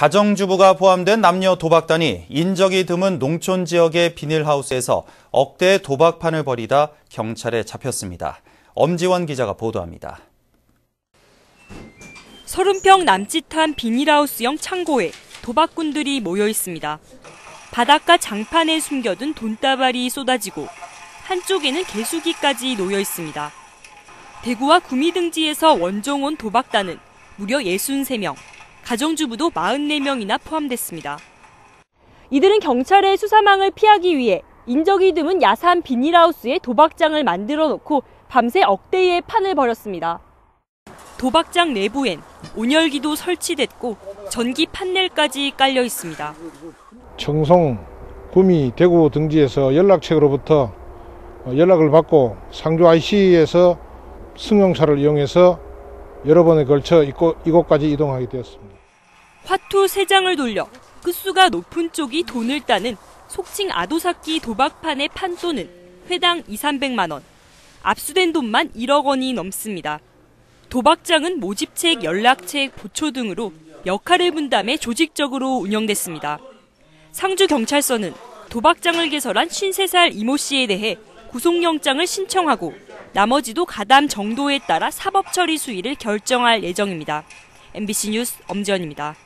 가정주부가 포함된 남녀 도박단이 인적이 드문 농촌 지역의 비닐하우스에서 억대 도박판을 벌이다 경찰에 잡혔습니다. 엄지원 기자가 보도합니다. 30평 남짓한 비닐하우스형 창고에 도박꾼들이 모여 있습니다. 바닷가 장판에 숨겨둔 돈다발이 쏟아지고 한쪽에는 개수기까지 놓여 있습니다. 대구와 구미 등지에서 원종 온 도박단은 무려 63명, 가정주부도 44명이나 포함됐습니다. 이들은 경찰의 수사망을 피하기 위해 인적이 드문 야산 비닐하우스에 도박장을 만들어 놓고 밤새 억대의 판을 벌였습니다. 도박장 내부엔 온열기도 설치됐고 전기 판넬까지 깔려 있습니다. 청송, 구미, 대구 등지에서 연락책으로부터 연락을 받고 상주 IC에서 승용차를 이용해서 여러 번에 걸쳐 이곳까지 이동하게 되었습니다. 화투 3장을 돌려 끝수가 높은 쪽이 돈을 따는 속칭 아도사키 도박판의 판돈은 회당 2, 300만 원. 압수된 돈만 1억 원이 넘습니다. 도박장은 모집책, 연락책, 보초 등으로 역할을 분담해 조직적으로 운영됐습니다. 상주경찰서는 도박장을 개설한 53살 이모 씨에 대해 구속영장을 신청하고 나머지도 가담 정도에 따라 사법 처리 수위를 결정할 예정입니다. MBC 뉴스 엄지연입니다.